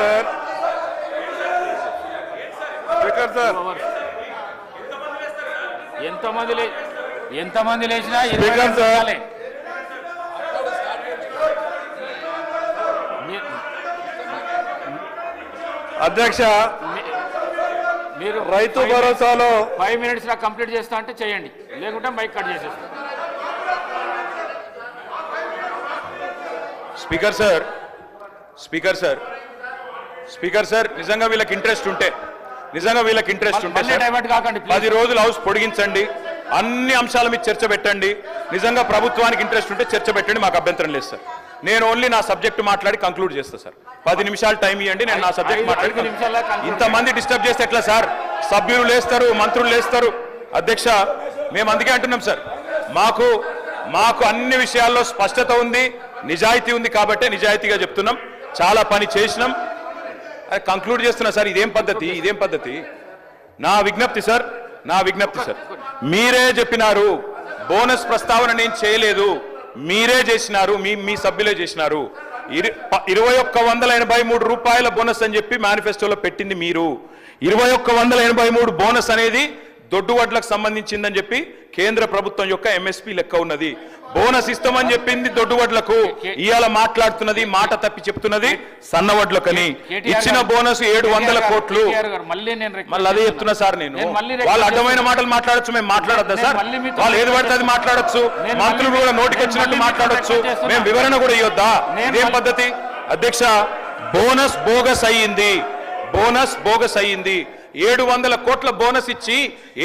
Sir. Speaker sir. ఎంతమంది ఎంతమంది లేచినా స్పీకర్ సార్. అధ్యక్ష మీరు రైతు భరోసాలో ఫైవ్ మినిట్స్ లా కంప్లీట్ చేస్తా అంటే చేయండి. లేకుంటే మైక్ కట్ చేసేస్తాం speaker sir. Speaker sir. Speaker sir నిజంగా వీళ్ళకి ఇంట్రెస్ట్ ఉంటే నిజంగా వీళ్ళకి ఇంట్రెస్ట్ ఉంటే డైవర్ట్ కాకండి పది రోజులు హౌస్ పొడిగించండి అన్ని అంశాల మీద చర్చ పెట్టండి నిజంగా ప్రభుత్వానికి ఇంట్రెస్ట్ ఉంటే చర్చ పెట్టండి మాకు అభ్యంతరం లేదు సార్. నేను ఓన్లీ నా సబ్జెక్ట్ మాట్లాడి కంక్లూడ్ చేస్తా సార్. పది నిమిషాలు టైం ఇవ్వండి నేను నా సబ్జెక్ట్ మాట్లాడి ఇంతమంది డిస్టర్బ్ చేస్తే ఎట్లా సార్? సభ్యులు లేస్తారు మంత్రులు లేస్తారు. అధ్యక్ష మేము అందుకే అంటున్నాం సార్. మాకు మాకు అన్ని విషయాల్లో స్పష్టత ఉంది నిజాయితీ ఉంది కాబట్టే నిజాయితీగా చెప్తున్నాం. చాలా పని చేసినాం. అది కంక్లూడ్ చేస్తున్నా సార్. ఇదేం పద్ధతి? ఇదేం పద్ధతి? నా విజ్ఞప్తి సార్. నా విజ్ఞప్తి సార్. మీరే చెప్పినారు బోనస్ ప్రస్తావన నేను చేయలేదు. మీరే చేసినారు మీ మీ సభ్యులే చేసినారు. ఇరు- ఇరవై ఒక్క వందల ఎనభై మూడు రూపాయల బోనస్ అని చెప్పి మేనిఫెస్టోలో పెట్టింది మీరు. ఇరవై ఒక్క వందల ఎనభై మూడు బోనస్ అనేది దొడ్డు వడ్లకు సంబంధించిందని చెప్పి కేంద్ర ప్రభుత్వం యొక్క ఎంఎస్పీ లెక్క ఉన్నది. బోనస్ ఇస్తామని చెప్పింది దొడ్డు వడ్లకు ఇవాళ మాట్లాడుతున్నది మాట తప్పి చెప్తున్నది సన్న వడ్లకని కేటీఆర్ ఇచ్చిన బోనస్ ఏడు వందల కోట్లు. మళ్ళీ అదే చెప్తున్నా సార్ నేను. వాళ్ళు అడ్డమైన. మాటలు మాట్లాడొచ్చు మేము మాట్లాడొద్దా సార్? వాళ్ళు ఏది పడితే అది మాట్లాడొచ్చు. మంత్రులు కూడా నోటికి వచ్చినట్టు మాట్లాడొచ్చు. మేము వివరణ కూడా ఇవ్వద్దా మళ్ళీ- పద్ధతి? అధ్యక్ష బోనస్ బోగస్ అయ్యింది. బోనస్ బోగస్ అయ్యింది. ఏడు వందల కోట్ల బోనస్ ఇచ్చి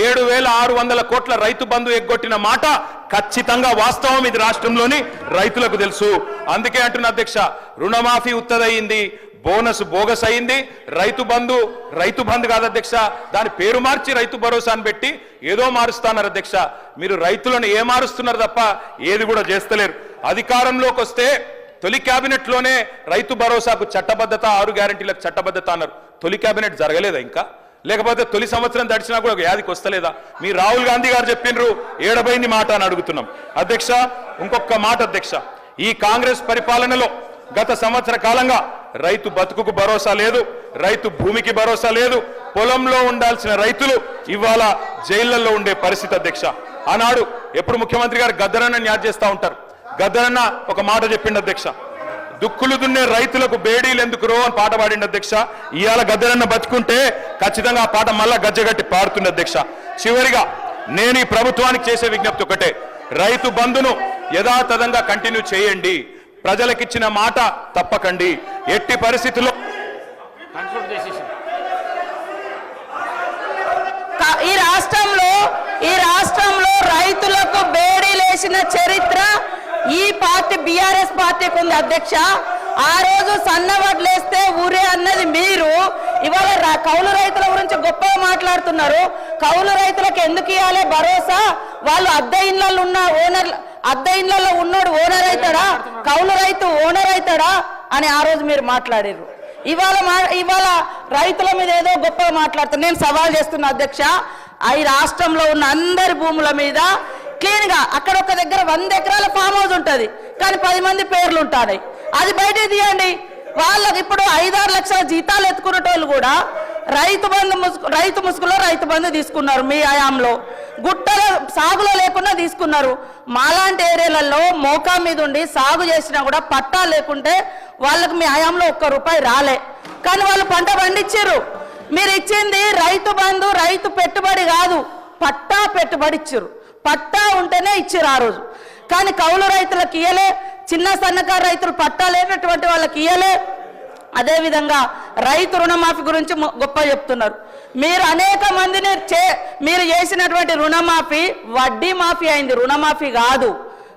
ఏడు వేల ఆరు వందల కోట్ల రైతు బంధు ఎగ్గొట్టిన మాట ఖచ్చితంగా వాస్తవం ఇది రాష్ట్రంలోని రైతులకు తెలుసు. అందుకే అంటున్న అధ్యక్ష రుణమాఫీ ఉత్తదయింది బోనస్ బోగస్ అయింది. రైతు బంధు రైతు బంధు కాదు అధ్యక్ష దాని పేరు మార్చి రైతు భరోసాను పెట్టి ఏదో మారుస్తున్నారు అధ్యక్ష. మీరు రైతులను ఏ మారుస్తున్నారు తప్ప ఏది కూడా చేస్తలేరు. అధికారంలోకి వస్తే తొలి కేబినెట్లోనే రైతు భరోసాకు చట్టబద్ధత ఆరు గ్యారంటీలకు చట్టబద్ధత అన్నారు. తొలి కేబినెట్ జరగలేదా ఇంకా? లేకపోతే తొలి సంవత్సరం దడిచినా కూడా ఒక యాదికి వస్తలేదా? మీ రాహుల్ గాంధీ గారు చెప్పిండ్రు ఏడబైంది మాట అని అడుగుతున్నాం. అధ్యక్ష ఇంకొక మాట అధ్యక్ష. ఈ కాంగ్రెస్ పరిపాలనలో గత సంవత్సర కాలంగా రైతు బతుకుకు భరోసా లేదు రైతు భూమికి భరోసా లేదు పొలంలో ఉండాల్సిన రైతులు ఇవాళ జైళ్ళలో ఉండే పరిస్థితి అధ్యక్ష. ఆనాడు ఎప్పుడు ముఖ్యమంత్రి గారు గద్దరన్న న్యాయ చేస్తా ఉంటారు. గద్దరన్న ఒక మాట చెప్పిండు అధ్యక్ష. దుక్కులు దున్నే రైతులకు బేడీలు ఎందుకు రో అని పాట పాడిండు అధ్యక్ష. ఇవాళ గద్దరన్న బతుకుంటే ఖచ్చితంగా ఆ పాట మళ్ళా గజ్జగట్టి పాడుతుంది అధ్యక్ష. చివరిగా నేను ఈ ప్రభుత్వానికి చేసే విజ్ఞప్తి ఒకటే. రైతు బంధును యథాతథంగా కంటిన్యూ చేయండి. ప్రజలకిచ్చిన మాట తప్పకండి. ఎట్టి పరిస్థితుల్లో ఈ రాష్ట్రంలో ఈ రాష్ట్రంలో రైతులకు బేడీలేసిన చరిత్ర ఈ పార్టీ బీఆర్ఎస్ పార్టీకి ఉంది అధ్యక్ష. ఆ రోజు సన్నవడ్లేస్తే ఊరే అన్నది మీరు. ఇవాళ కౌలు రైతుల గురించి గొప్పగా మాట్లాడుతున్నారు. కౌలు రైతులకు ఎందుకు ఇవ్వాలి భరోసా? వాళ్ళు అద్దె ఇళ్ళల్లో ఉన్న ఓనర్ అద్దె ఇళ్ళల్లో ఉన్నాడు ఓనర్ అవుతాడా కౌలు రైతు ఓనర్ అవుతాడా అని ఆ రోజు మీరు మాట్లాడారు ఇవాళ మా ఇవాళ రైతుల మీద ఏదో గొప్పగా మాట్లాడుతున్నా నేను సవాల్ చేస్తున్నా అధ్యక్ష. ఆ ఈ రాష్ట్రంలో ఉన్న అందరి భూముల మీద క్లీన్గా అక్కడ ఒక దగ్గర వంద ఎకరాల ఫామ్ హౌస్ ఉంటది. కానీ పది మంది పేర్లు ఉంటాయి అది బయట తీయండి. వాళ్ళకి ఇప్పుడు ఐదారు లక్షల జీతాలు ఎత్తుకునేటోళ్ళు కూడా రైతు బంధు ముసుగు రైతు ముసుగులో రైతు బంధు తీసుకున్నారు మీ ఆయాంలో. గుట్టల సాగులో లేకుండా తీసుకున్నారు. మాలాంటి ఏరియాలలో మోకా మీద ఉండి సాగు చేసినా కూడా పట్టా లేకుంటే వాళ్ళకి మీ ఆయాంలో ఒక్క రూపాయి రాలే. కానీ వాళ్ళు పంట పండించారు మీరు ఇచ్చింది రైతు బంధు రైతు పెట్టుబడి కాదు పట్టా పెట్టుబడి ఇచ్చారు పట్టా ఉంటేనే ఇచ్చారు ఆ రోజు. కానీ కౌలు రైతులకు ఇయ్యలే చిన్న సన్నకారు రైతులు పట్టా లేనటువంటి వాళ్ళకి ఇయ్యలే. అదేవిధంగా రైతు రుణమాఫీ గురించి గొప్ప చెప్తున్నారు. మీరు అనేక మందిని చే మీరు చేసినటువంటి రుణమాఫీ వడ్డీ మాఫీ అయింది. రుణమాఫీ కాదు.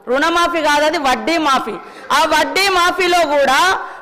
రుణమాఫీ కాదు అది వడ్డీ మాఫీ. ఆ వడ్డీ మాఫీలో కూడా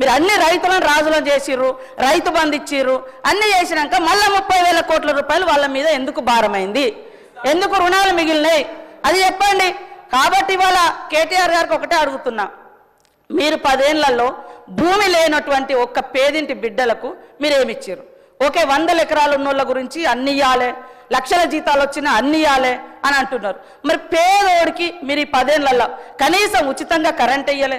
మీరు అన్ని రైతులను రాజులను చేసిర్రు రైతు బంధు ఇచ్చిర్రు అన్ని చేసినాక మళ్ళీ ముప్పై వేల కోట్ల రూపాయలు వాళ్ళ మీద ఎందుకు భారమైంది? ఎందుకు రుణాలు మిగిలినాయి? అది చెప్పండి. కాబట్టి ఇవాళ కేటీఆర్ గారికి ఒకటే అడుగుతున్నా. మీరు పదేళ్ళలో భూమి లేనటువంటి ఒక్క పేదింటి బిడ్డలకు మీరేమిచ్చారు ఓకే వందల ఎకరాలు ఉన్నోళ్ళ గురించి అన్ని ఇవ్వాలి లక్షల జీతాలు వచ్చినా అన్ని ఇవ్వాలి అని అంటున్నారు. మరి పేదోడికి మీరు ఈ పదేళ్ళలో కనీసం ఉచితంగా కరెంట్ ఇయ్యలే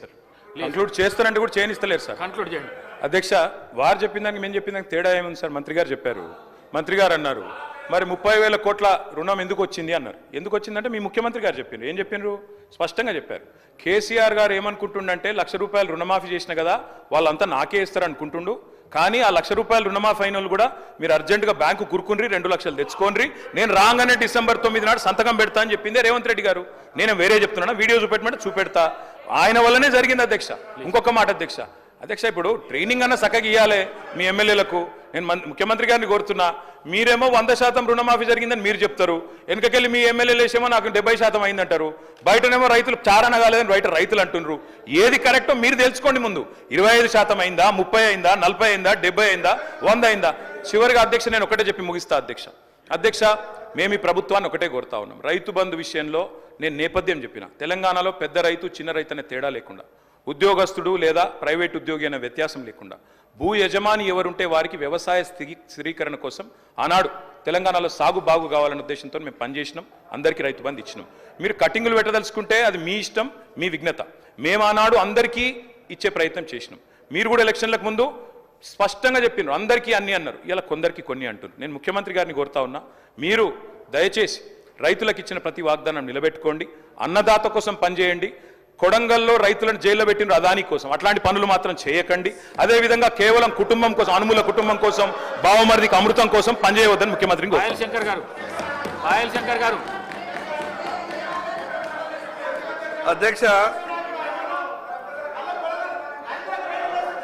కంక్లూడ్ చేస్తానంటే కూడా చేయనిస్తలేరు సార్. కన్క్లూడ్ చేయండి. అధ్యక్ష వారు చెప్పిన దానికి మేము చెప్పిన దానికి తేడా ఏముంది సార్? మంత్రి గారు చెప్పారు. మంత్రి గారు అన్నారు మరి ముప్పై వేల కోట్ల రుణం ఎందుకు వచ్చింది? అన్నారు. ఎందుకు వచ్చిందంటే మీ ముఖ్యమంత్రి గారు చెప్పిండ్రు ఏం చెప్పినారు స్పష్టంగా చెప్పారు. కేసీఆర్ గారు ఏమనుకుంటుండంటే లక్ష రూపాయలు రుణమాఫీ చేసిన కదా వాళ్ళంతా నాకే ఇస్తారు అనుకుంటుండు కానీ ఆ లక్ష రూపాయలు రుణమాఫీ అయిన కూడా మీరు అర్జెంటుగా బ్యాంకు కురుకుని రెండు లక్షలు తెచ్చుకోండి నేను రాగానే డిసెంబర్ తొమ్మిది నాడు సంతకం పెడతా అని చెప్పిందే రేవంత్ రెడ్డి గారు. నేను వేరే చెప్తున్నాను వీడియో చూపెట్టమంటే చూపెడతా. ఆయన వల్లనే జరిగింది అధ్యక్ష. ఇంకొక మాట అధ్యక్ష. అధ్యక్ష ఇప్పుడు ట్రైనింగ్ అన్న చక్కగా ఇవ్వాలి మీ ఎమ్మెల్యేలకు. నేను ముఖ్యమంత్రి గారిని కోరుతున్నా మీరేమో వంద శాతం రుణమాఫీ జరిగిందని మీరు చెప్తారు. వెనకకెళ్ళి మీ ఎమ్మెల్యేలు వేసేమో నాకు డెబ్బై శాతం అయిందంటారు. బయటనేమో రైతులు చారణ కాలేదని బయట రైతులు అంటున్నారు ఏది కరెక్టో మీరు తెలుసుకోండి ముందు. ఇరవై ఐదు శాతం అయిందా ముప్పై అయిందా నలభై అయిందా డెబ్బై అయిందా వంద అయిందా? చివరిగా అధ్యక్ష నేను ఒకటే చెప్పి ముగిస్తా అధ్యక్ష. అధ్యక్ష మేము ఈ ప్రభుత్వాన్ని ఒకటే కోరుతా ఉన్నాం. రైతు బంధు విషయంలో నేను నేపథ్యం చెప్పిన. తెలంగాణలో పెద్ద రైతు చిన్న రైతు అనే తేడా లేకుండా. ఉద్యోగస్తుడు లేదా ప్రైవేట్ ఉద్యోగి అనే వ్యత్యాసం లేకుండా భూ యజమాని ఎవరుంటే వారికి వ్యవసాయ స్థితి స్థిరీకరణ కోసం ఆనాడు తెలంగాణలో సాగు బాగు కావాలనే ఉద్దేశంతో మేము పనిచేసినాం అందరికీ రైతు బంధు ఇచ్చినాం. మీరు కటింగులు పెట్టదలుచుకుంటే అది మీ ఇష్టం మీ విఘ్నత మేము ఆనాడు అందరికీ ఇచ్చే ప్రయత్నం చేసినాం. మీరు కూడా ఎలక్షన్లకు ముందు స్పష్టంగా చెప్పినారు అందరికీ అన్ని అన్నారు. ఇలా కొందరికి కొన్ని అంటున్నారు. నేను ముఖ్యమంత్రి గారిని కోరుతా ఉన్నా మీరు దయచేసి రైతులకు ఇచ్చిన ప్రతి వాగ్దానం నిలబెట్టుకోండి అన్నదాత కోసం పనిచేయండి కొడంగల్లో రైతులను జైల్లో పెట్టిన అదాని కోసం. అట్లాంటి పనులు మాత్రం చేయకండి. అదేవిధంగా కేవలం కుటుంబం కోసం అనుమూల కుటుంబం కోసం బావమరిదికి అమృతం కోసం పనిచేయవద్దని శంకర్ గారు. శంకర్ గారు. అధ్యక్ష